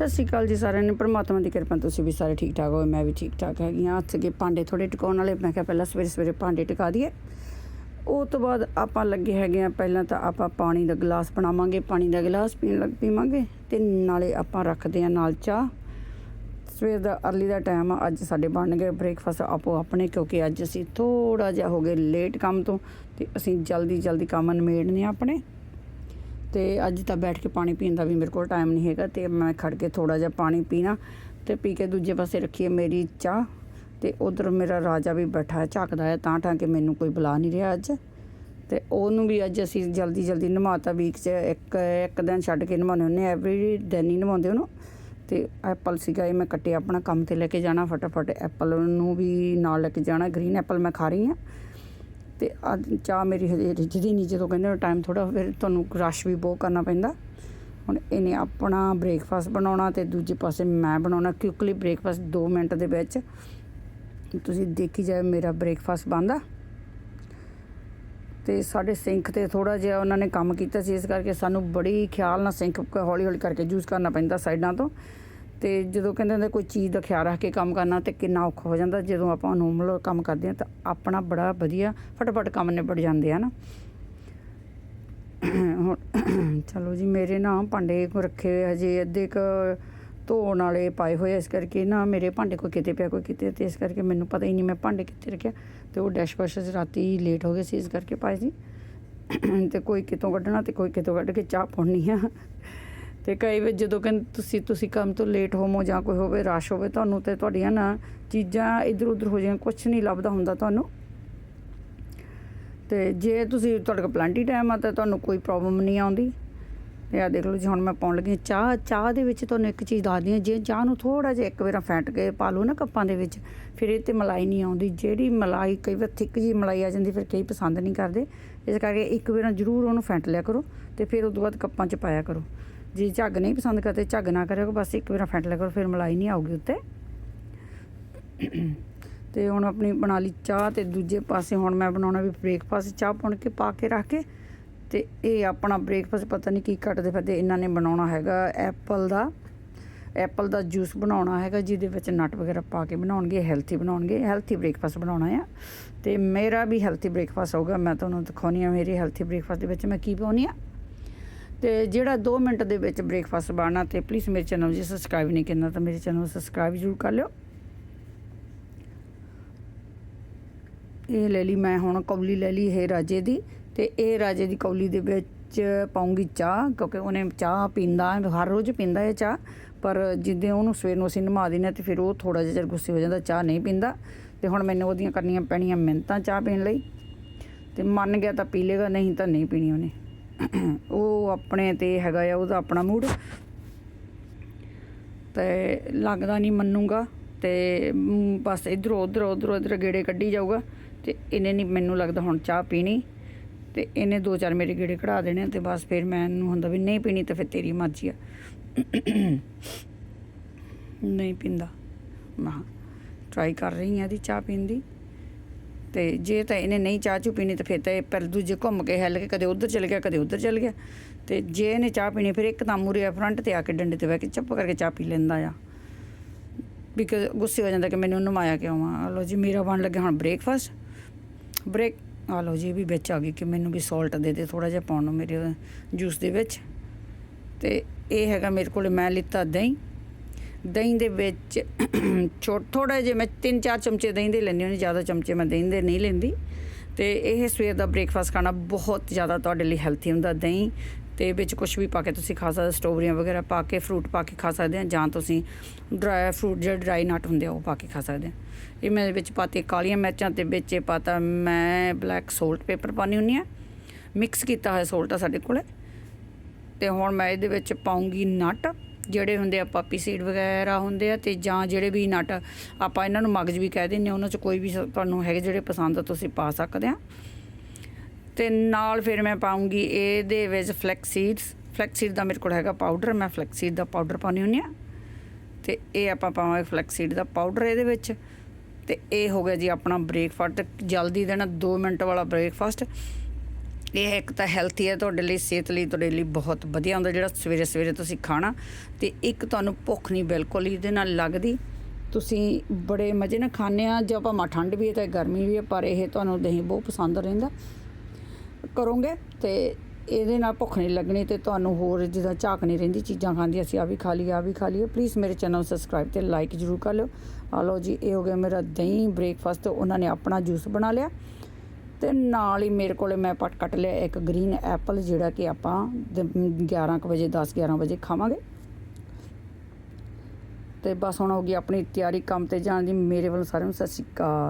ਸਤਿ ਸ਼੍ਰੀ ਅਕਾਲ ਜੀ ਸਾਰਿਆਂ ਨੂੰ। ਪਰਮਾਤਮਾ ਦੀ ਕਿਰਪਾ ਤੁਸੀਂ ਵੀ ਸਾਰੇ ਠੀਕ ਠਾਕ ਹੋਵੇ ਮੈਂ ਵੀ ਠੀਕ ਠਾਕ ਹੈਗੀ ਹਾਂ। ਹੱਥ ਕੇ ਭਾਂਡੇ ਥੋੜੇ ਟਿਕਾਉਣ ਵਾਲੇ, ਮੈਂ ਕਿਹਾ ਪਹਿਲਾਂ ਸਵੇਰੇ ਸਵੇਰੇ ਭਾਂਡੇ ਟਿਕਾ ਦਈਏ। ਉਹ ਤੋਂ ਬਾਅਦ ਆਪਾਂ ਲੱਗੇ ਹੈਗੇ ਆ ਪਹਿਲਾਂ ਤਾਂ ਆਪਾਂ ਪਾਣੀ ਦਾ ਗਲਾਸ ਬਣਾਵਾਂਗੇ, ਪਾਣੀ ਦਾ ਗਲਾਸ ਪੀਣ ਲੱਗ ਪੀਵਾਂਗੇ ਤੇ ਨਾਲੇ ਆਪਾਂ ਰੱਖਦੇ ਆ ਨਾਲ ਚਾਹ। ਸਵੇਰ ਦਾ ਅਰਲੀ ਦਾ ਟਾਈਮ ਆ, ਅੱਜ ਸਾਡੇ ਬਣ ਗਏ ਬ੍ਰੇਕਫਾਸਟ ਆਪੋ ਆਪਣੇ, ਕਿਉਂਕਿ ਅੱਜ ਅਸੀਂ ਥੋੜਾ ਜਿਹਾ ਹੋ ਗਏ ਲੇਟ ਕੰਮ ਤੋਂ ਤੇ ਅਸੀਂ ਜਲਦੀ ਜਲਦੀ ਕੰਮ ਨਿਬੇੜਨੇ ਆਪਣੇ। ਤੇ ਅੱਜ ਤਾਂ ਬੈਠ ਕੇ ਪਾਣੀ ਪੀਣ ਦਾ ਵੀ ਮੇਰੇ ਕੋਲ ਟਾਈਮ ਨਹੀਂ ਹੈਗਾ ਤੇ ਮੈਂ ਖੜ ਕੇ ਥੋੜਾ ਜਿਹਾ ਪਾਣੀ ਪੀਣਾ ਤੇ ਪੀ ਕੇ ਦੂਜੇ ਪਾਸੇ ਰੱਖੀ ਹੈ ਮੇਰੀ ਚਾਹ ਤੇ ਉਧਰ ਮੇਰਾ ਰਾਜਾ ਵੀ ਬੈਠਾ ਹੈ, ਝਾਕਦਾ ਹੈ ਤਾਂ ਤਾਂ ਕਿ ਮੈਨੂੰ ਕੋਈ ਬੁਲਾ ਨਹੀਂ ਰਿਹਾ ਅੱਜ। ਤੇ ਉਹਨੂੰ ਵੀ ਅੱਜ ਅਸੀਂ ਜਲਦੀ ਜਲਦੀ ਨਮਾਤਾ ਵੀਕ 'ਚ ਇੱਕ ਇੱਕ ਦਿਨ ਛੱਡ ਕੇ ਨਮਾਉਂਦੇ ਹੁੰਦੇ ਐਵਰੀ ਦਿਨ ਹੀ ਨਮਾਉਂਦੇ ਉਹਨੂੰ। ਤੇ ਐਪਲ ਸੀਗਾ ਇਹ ਮੈਂ ਕੱਟਿਆ ਆਪਣਾ ਕੰਮ ਤੇ ਲੈ ਕੇ ਜਾਣਾ, ਫਟਾਫਟ ਐਪਲ ਨੂੰ ਵੀ ਨਾਲ ਲੈ ਕੇ ਜਾਣਾ ਗ੍ਰੀਨ ਐਪਲ ਮੈਂ ਖਾ ਰਹੀ ਹਾਂ। ਤੇ ਅੱਜ ਚਾਹ ਮੇਰੀ ਹਜੇ ਰਿੱਝਦੀ ਨਹੀਂ, ਜਦੋਂ ਕਹਿੰਦੇ ਟਾਈਮ ਥੋੜਾ ਫਿਰ ਤੁਹਾਨੂੰ ਰਸ਼ ਵੀ ਬਹੁਤ ਕਰਨਾ ਪੈਂਦਾ। ਹੁਣ ਇਹਨੇ ਆਪਣਾ ਬ੍ਰੇਕਫਾਸਟ ਬਣਾਉਣਾ ਤੇ ਦੂਜੇ ਪਾਸੇ ਮੈਂ ਬਣਾਉਣਾ ਕਿਉਂਕਿ ਬ੍ਰੇਕਫਾਸਟ 2 ਮਿੰਟ ਦੇ ਵਿੱਚ। ਤੁਸੀਂ ਦੇਖੀ ਜਾਏ ਮੇਰਾ ਬ੍ਰੇਕਫਾਸਟ ਬਣਦਾ। ਤੇ ਸਾਡੇ ਸਿੰਕ ਤੇ ਥੋੜਾ ਜਿਹਾ ਉਹਨਾਂ ਨੇ ਕੰਮ ਕੀਤਾ ਸੀ, ਇਸ ਕਰਕੇ ਸਾਨੂੰ ਬੜੀ ਖਿਆਲ ਨਾਲ ਸਿੰਕ ਹੌਲੀ ਹੌਲੀ ਕਰਕੇ ਯੂਜ਼ ਕਰਨਾ ਪੈਂਦਾ ਸਾਈਡਾਂ ਤੋਂ। ਤੇ ਜਦੋਂ ਕਹਿੰਦੇ ਹੁੰਦੇ ਕੋਈ ਚੀਜ਼ ਦਾ ਖਿਆਲ ਰੱਖ ਕੇ ਕੰਮ ਕਰਨਾ ਤੇ ਕਿੰਨਾ ਔਖਾ ਹੋ ਜਾਂਦਾ, ਜਦੋਂ ਆਪਾਂ ਨੋਰਮਲ ਕੰਮ ਕਰਦੇ ਹਾਂ ਤਾਂ ਆਪਣਾ ਬੜਾ ਵਧੀਆ ਫਟਾਫਟ ਕੰਮ ਨਿਬੜ ਜਾਂਦੇ ਆ ਨਾ। ਹੁਣ ਚਲੋ ਜੀ, ਮੇਰੇ ਨਾ ਭਾਂਡੇ ਕੋ ਰੱਖੇ ਹੋਏ ਹਜੇ, ਅੱਧੇ ਕ ਧੋਣ ਵਾਲੇ ਪਾਏ ਹੋਏ ਇਸ ਕਰਕੇ ਨਾ ਮੇਰੇ ਭਾਂਡੇ ਕੋਈ ਕਿਤੇ ਪਿਆ, ਕੋਈ ਕਿਤੇ, ਤੇ ਇਸ ਕਰਕੇ ਮੈਨੂੰ ਪਤਾ ਹੀ ਨਹੀਂ ਮੈਂ ਭਾਂਡੇ ਕਿੱਥੇ ਰੱਖਿਆ ਤੇ ਉਹ ਡੈਸ਼ਵਾਸ਼ 'ਚ ਰਾਤੀ ਲੇਟ ਹੋ ਗਏ ਸੀ, ਇਸ ਕਰਕੇ ਪਾਏ ਸੀ। ਤੇ ਕੋਈ ਕਿਤੋਂ ਕੱਢਣਾ ਤੇ ਕੋਈ ਕਿਤੋਂ ਕੱਢ ਕੇ ਚਾਹ ਪਾਉਣੀ ਆ। ਤੇ ਕਈ ਵਾਰ ਜਦੋਂ ਕਹਿੰਦੇ ਤੁਸੀਂ ਤੁਸੀਂ ਕੰਮ ਤੋਂ ਲੇਟ ਹੋਵੋ ਜਾਂ ਕੋਈ ਹੋਵੇ, ਰਸ਼ ਹੋਵੇ, ਤੁਹਾਨੂੰ ਤੇ ਤੁਹਾਡੀਆਂ ਨਾ ਚੀਜ਼ਾਂ ਇੱਧਰ ਉੱਧਰ ਹੋ ਜਾਣ ਕੁਝ ਨਹੀਂ ਲੱਭਦਾ ਹੁੰਦਾ ਤੁਹਾਨੂੰ। ਤੇ ਜੇ ਤੁਸੀਂ ਤੁਹਾਡੇ ਕੋਲ ਪਲੈਂਟੀ ਟਾਈਮ ਆ ਤਾਂ ਤੁਹਾਨੂੰ ਕੋਈ ਪ੍ਰੋਬਲਮ ਨਹੀਂ ਆਉਂਦੀ। ਤੇ ਆ ਦੇਖ ਲਓ ਜੀ, ਹੁਣ ਮੈਂ ਪਾਉਣ ਲੱਗੀ ਹਾਂ ਚਾਹ। ਚਾਹ ਦੇ ਵਿੱਚ ਤੁਹਾਨੂੰ ਇੱਕ ਚੀਜ਼ ਦੱਸਦੀ ਹਾਂ ਜੇ ਚਾਹ ਨੂੰ ਥੋੜਾ ਜਿਹਾ ਇੱਕ ਵਾਰ ਫੈਂਟ ਕੇ ਪਾ ਲਓ ਨਾ ਕੱਪਾਂ ਦੇ ਵਿੱਚ, ਫਿਰ ਇਹ ਤੇ ਮਲਾਈ ਨਹੀਂ ਆਉਂਦੀ। ਜਿਹੜੀ ਮਲਾਈ, ਕਈ ਵਾਰ ਥਿੱਕ ਜੀ ਮਲਾਈ ਆ ਜਾਂਦੀ, ਫਿਰ ਕਈ ਪਸੰਦ ਨਹੀਂ ਕਰਦੇ। ਇਸ ਕਰਕੇ ਇੱਕ ਵਾਰ ਜ਼ਰੂਰ ਉਹਨੂੰ ਫੈਂਟ ਲਿਆ ਕਰੋ ਤੇ ਫਿਰ ਉਸ ਤੋਂ ਬਾਅਦ ਕੱਪਾਂ 'ਚ ਪਾਇਆ ਕਰੋ। ਜੇ ਝੱਗ ਨਹੀਂ ਪਸੰਦ ਕਰਦੇ, ਝੱਗ ਨਾ ਕਰਿਓ, ਬਸ ਇੱਕ ਵਾਰ ਫੈਂਟ ਲਿਆ ਕਰੋ ਫਿਰ ਮਲਾਈ ਨਹੀਂ ਆਊਗੀ ਉੱਤੇ। ਤੇ ਹੁਣ ਆਪਣੀ ਬਣਾ ਲਈ ਚਾਹ ਤੇ ਦੂਜੇ ਪਾਸੇ ਹੁਣ ਮੈਂ ਬਣਾਉਣਾ ਵੀ ਬ੍ਰੇਕਫਾਸਟ, ਚਾਹ ਪੁਣ ਕੇ ਪਾ ਕੇ ਰੱਖ ਕੇ। ਤੇ ਇਹ ਆਪਣਾ ਬ੍ਰੇਕਫਾਸਟ ਪਤਾ ਨਹੀਂ ਕੀ ਕੱਟਦੇ ਫਿਰਦੇ, ਇਹਨਾਂ ਨੇ ਬਣਾਉਣਾ ਹੈਗਾ ਐਪਲ ਦਾ। ਐਪਲ ਦਾ ਜੂਸ ਬਣਾਉਣਾ ਹੈਗਾ, ਜਿਹਦੇ ਵਿੱਚ ਨਟ ਵਗੈਰਾ ਪਾ ਕੇ ਬਣਾਉਣਗੇ, ਹੈਲਥੀ ਬਣਾਉਣਗੇ, ਹੈਲਥੀ ਬ੍ਰੇਕਫਾਸਟ ਬਣਾਉਣਾ ਆ। ਤੇ ਮੇਰਾ ਵੀ ਹੈਲਥੀ ਬ੍ਰੇਕਫਾਸਟ ਹੋਊਗਾ, ਮੈਂ ਤੁਹਾਨੂੰ ਦਿਖਾਉਣੀ ਆ, ਮੇਰੇ ਹੈਲਥੀ ਬ੍ਰੇਕਫਾਸਟ ਦੇ ਵਿੱਚ ਮੈਂ ਕੀ ਪਾਉਣੀ ਆ? ਤੇ ਜਿਹੜਾ 2 ਮਿੰਟ ਦੇ ਵਿੱਚ ਬ੍ਰੇਕਫਾਸਟ ਬਣਨਾ ਤੇ ਪਲੀਜ਼ ਮੇਰੇ ਚੈਨਲ ਨੂੰ ਜੇ ਸਬਸਕ੍ਰਾਈਬ ਨਹੀਂ ਕਰਨਾ ਤਾਂ ਮੇਰੇ ਚੈਨਲ ਨੂੰ ਸਬਸਕ੍ਰਾਈਬ ਜ਼ਰੂਰ ਕਰ ਲਿਓ। ਇਹ ਲੈ ਲਈ ਮੈਂ ਹੁਣ ਕੌਲੀ ਲੈ ਲਈ ਹੈ ਰਾਜੇ ਦੀ ਤੇ ਇਹ ਰਾਜੇ ਦੀ ਕੌਲੀ ਦੇ ਵਿੱਚ ਪਾਉਂਗੀ ਚਾਹ ਕਿਉਂਕਿ ਉਹਨੇ ਚਾਹ ਪੀਂਦਾ, ਹਰ ਰੋਜ਼ ਪੀਂਦਾ ਹੈ ਚਾਹ। ਪਰ ਜਿੱਦੇ ਉਹਨੂੰ ਸਵੇਰ ਨੂੰ ਅਸੀਂ ਨਮਾ ਦਿੰਦੇ ਹਾਂ ਤੇ ਫਿਰ ਉਹ ਥੋੜਾ ਜਿਹਾ ਚਿਰ ਗੁੱਸੇ ਹੋ ਜਾਂਦਾ ਚਾਹ ਨਹੀਂ ਪੀਂਦਾ। ਤੇ ਹੁਣ ਮੈਨੂੰ ਉਹਦੀਆਂ ਕਰਨੀਆਂ ਪੈਣੀਆਂ ਮਿਹਨਤਾਂ ਚਾਹ ਪੀਣ ਲਈ। ਤੇ ਮੰਨ ਗਿਆ ਤਾਂ ਪੀ ਲੇਗਾ ਨਹੀਂ ਤਾਂ ਨਹੀਂ ਪੀਣੀ ਉਹਨੇ। ਉਹ ਆਪਣੇ ਤੇ ਹੈਗਾ ਆ, ਉਹਦਾ ਆਪਣਾ ਮੂਡ। ਤੇ ਲੱਗਦਾ ਨਹੀਂ ਮੰਨੂਗਾ ਤੇ ਬਸ ਇਧਰੋਂ ਉਧਰੋਂ ਉਧਰੋਂ ਇਧਰ ਗੇੜੇ ਕੱਢੀ ਜਾਊਗਾ ਤੇ ਇਹਨੇ ਨਹੀਂ ਮੈਨੂੰ ਲੱਗਦਾ ਹੁਣ ਚਾਹ ਪੀਣੀ। ਤੇ ਇਹਨੇ ਦੋ ਚਾਰ ਮੇਰੇ ਗੇੜੇ ਕਢਾ ਦੇਣੇ ਤੇ ਬਸ ਫਿਰ ਮੈਨੂੰ ਹੁੰਦਾ ਵੀ ਨਹੀਂ ਪੀਣੀ ਤਾਂ ਫਿਰ ਤੇਰੀ ਮਰਜ਼ੀ ਆ। ਨਹੀਂ ਪੀਂਦਾ। ਮੈਂ ਟਰਾਈ ਕਰ ਰਹੀ ਹਾਂ ਇਹਦੀ ਚਾਹ ਪੀਣ ਦੀ। ਤੇ ਜੇ ਤਾਂ ਇਹਨੇ ਨਹੀਂ ਚਾਹ ਚੂ ਪੀਣੀ ਤਾਂ ਫਿਰ ਤਾਂ ਇਹ ਪਰ ਦੂਜੇ ਘੁੰਮ ਕੇ ਹਿੱਲ ਕੇ ਕਦੇ ਉਧਰ ਚਲ ਗਿਆ, ਕਦੇ ਉਧਰ ਚਲ ਗਿਆ। ਤੇ ਜੇ ਇਹਨੇ ਚਾਹ ਪੀਣੀ ਫਿਰ ਇੱਕ ਤਾਂ ਮੂਰੇ ਫਰੰਟ ਤੇ ਆ ਕੇ ਡੰਡੇ ਤੇ ਬਹਿ ਕੇ ਚੁੱਪ ਕਰਕੇ ਚਾਹ ਪੀ ਲੈਂਦਾ ਆ। ਬਿਕਾਜ਼ ਗੁੱਸੇ ਹੋ ਜਾਂਦਾ ਕਿ ਮੈਨੂੰ ਨਮਾਇਆ ਕਿਉਂ ਆ? ਆ ਲਓ ਜੀ, ਮੇਰਾ ਬਣ ਲੱਗਿਆ ਹੁਣ ਬ੍ਰੇਕਫਾਸਟ ਬ੍ਰੇਕ ਆ ਲਓ ਜੀ, ਇਹ ਵੀ ਵਿੱਚ ਆ ਗਈ ਕਿ ਮੈਨੂੰ ਵੀ ਸਾਲਟ ਦੇ ਦੇ ਥੋੜਾ ਜਿਹਾ ਪਾਉਣ ਨੂੰ ਮੇਰੇ ਜੂਸ ਦੇ ਵਿੱਚ। ਤੇ ਇਹ ਹੈਗਾ ਮੇਰੇ ਕੋਲ, ਮੈਂ ਲਿੱਤਾ ਦਹੀਂ। ਦਹੀਂ ਦੇ ਵਿੱਚ ਛੋਟ ਥੋੜਾ ਜਿਹਾ ਮੈਂ 3-4 ਚਮਚੇ ਦਹੀਂ ਦੇ ਲੈਂਦੀ ਹਾਂ ਜ਼ਿਆਦਾ ਚਮਚੇ ਮੈਂ ਦਹੀਂ ਦੇ ਨਹੀਂ ਲੈਂਦੀ। ਤੇ ਇਹ ਸਵੇਰ ਦਾ ਬ੍ਰੇਕਫਾਸਟ ਖਾਣਾ ਬਹੁਤ ਜ਼ਿਆਦਾ ਤੁਹਾਡੇ ਲਈ ਹੈਲਥੀ ਹੁੰਦਾ ਦਹੀਂ ਤੇ ਵਿੱਚ ਕੁਝ ਵੀ ਪਾ ਕੇ ਤੁਸੀਂ ਖਾ ਸਕਦੇ ਸਟ੍ਰਾਬੇਰੀਆਂ ਵਗੈਰਾ ਪਾ ਕੇ, ਫਰੂਟ ਪਾ ਕੇ ਖਾ ਸਕਦੇ ਆ ਜਾਂ ਤੁਸੀਂ ਡਰਾਈ ਫਰੂਟ ਜਿਹੜੇ ਡਰਾਈ ਨਟ ਹੁੰਦੇ ਆ ਉਹ ਪਾ ਕੇ ਖਾ ਸਕਦੇ ਆ ਇਹ ਮੈਂ ਵਿੱਚ ਪਾਤੇ ਕਾਲੀਆਂ ਮਿਰਚਾਂ ਤੇ ਵਿੱਚ ਇਹ ਪਾਤਾ ਮੈਂ ਬਲੈਕ ਸੋਲਟ ਪੇਪਰ ਪਾਣੀ ਹੁੰਨੀ ਆ ਮਿਕਸ ਕੀਤਾ ਹੋਇਆ ਸੋਲਟ ਆ ਸਾਡੇ ਕੋਲੇ। ਤੇ ਹੁਣ ਮੈਂ ਇਹਦੇ ਵਿੱਚ ਪਾਉਂਗੀ ਨਟ। ਜਿਹੜੇ ਹੁੰਦੇ ਆ ਪਾਪੀ ਸੀਡ ਵਗੈਰਾ ਹੁੰਦੇ ਆ ਤੇ ਜਾਂ ਜਿਹੜੇ ਵੀ ਨਟ ਆਪਾਂ ਇਹਨਾਂ ਨੂੰ ਮਗਜ ਵੀ ਕਹਿ ਦਿੰਦੇ ਆ ਉਹਨਾਂ ਚ ਕੋਈ ਵੀ ਤੁਹਾਨੂੰ ਹੈਗੇ ਜਿਹੜੇ ਪਸੰਦ ਆ, ਤੁਸੀਂ ਪਾ ਸਕਦੇ ਆ। ਤੇ ਨਾਲ ਫਿਰ ਮੈਂ ਪਾਉਂਗੀ ਇਹਦੇ ਵਿੱਚ ਫਲੈਕਸ ਸੀਡਸ ਫਲੈਕਸ ਸੀਡ ਦਾ ਮੇਰੇ ਕੋਲ ਹੈਗਾ ਪਾਊਡਰ ਮੈਂ ਫਲੈਕਸ ਸੀਡ ਦਾ ਪਾਊਡਰ ਪਾਉਣੀ ਹੁੰਦੀ ਆ। ਤੇ ਇਹ ਆਪਾਂ ਪਾਵਾਂਗੇ ਫਲੈਕਸ ਸੀਡ ਦਾ ਪਾਊਡਰ ਇਹਦੇ ਵਿੱਚ। ਤੇ ਇਹ ਹੋ ਗਿਆ ਜੀ ਆਪਣਾ ਬ੍ਰੇਕਫਾਸਟ ਜਲਦੀ ਦੇਣਾ 2 ਮਿੰਟ ਵਾਲਾ ਬ੍ਰੇਕਫਾਸਟ ਇਹ ਇੱਕ ਤਾਂ ਹੈਲਥੀ ਹੈ, ਤੁਹਾਡੇ ਲਈ, ਸਿਹਤ ਲਈ, ਤੁਹਾਡੇ ਲਈ ਬਹੁਤ ਵਧੀਆ ਹੁੰਦਾ ਜਿਹੜਾ ਸਵੇਰੇ ਸਵੇਰੇ ਤੁਸੀਂ ਖਾਣਾ। ਤੇ ਇੱਕ ਤੁਹਾਨੂੰ ਭੁੱਖ ਨਹੀਂ ਬਿਲਕੁਲ ਹੀ ਇਹਦੇ ਨਾਲ ਲੱਗਦੀ। ਤੁਸੀਂ ਬੜੇ ਮਜ਼ੇ ਨਾਲ ਖਾਂਦੇ ਆ, ਜੇ ਆਪਾਂ ਠੰਡ ਵੀ ਹੈ ਤੇ ਗਰਮੀ ਵੀ ਹੈ, ਪਰ ਇਹ ਤੁਹਾਨੂੰ ਦਹੀਂ ਬਹੁਤ ਪਸੰਦ ਰਹਿੰਦਾ। ਕਰੋਗੇ ਤੇ ਇਹਦੇ ਨਾਲ ਭੁੱਖ ਨਹੀਂ ਲੱਗਣੀ ਤੇ ਤੁਹਾਨੂੰ ਹੋਰ ਜਿੱਦਾਂ ਝਾਕ ਨਹੀਂ ਰਹਿੰਦੀ, ਚੀਜ਼ਾਂ ਖਾਂਦੀ, ਅਸੀਂ ਆ ਵੀ ਖਾ ਲਈ ਆ ਵੀ ਖਾ ਲਈਏ। ਪਲੀਜ਼ ਮੇਰੇ ਚੈਨਲ ਨੂੰ ਸਬਸਕ੍ਰਾਈਬ ਤੇ ਲਾਈਕ ਜਰੂਰ ਕਰ ਲਿਓ। ਆ ਲਓ ਜੀ, ਇਹ ਹੋ ਗਿਆ ਮੇਰਾ ਦਹੀਂ ਬ੍ਰੇਕਫਾਸਟ ਉਹਨਾਂ ਨੇ ਆਪਣਾ ਜੂਸ ਬਣਾ ਲਿਆ। ਤੇ ਨਾਲ ਹੀ ਮੇਰੇ ਕੋਲੇ ਮੈਂ ਪਟ ਕੱਟ ਲਿਆ ਇੱਕ ਗ੍ਰੀਨ ਐਪਲ ਜਿਹੜਾ ਕਿ ਆਪਾਂ ਦ- 11 ਕੁ ਵਜੇ 10 11 ਵਜੇ ਖਾਵਾਂਗੇ। ਤੇ ਬਸ ਹੁਣ ਹੋ ਗਈ ਆਪਣੀ ਤਿਆਰੀ ਕੰਮ ਤੇ ਜਾਣ ਦੀ। ਮੇਰੇ ਵੱਲੋਂ ਸਾਰਿਆਂ ਨੂੰ ਸਤਿ ਸ਼੍ਰੀ ਅਕਾਲ।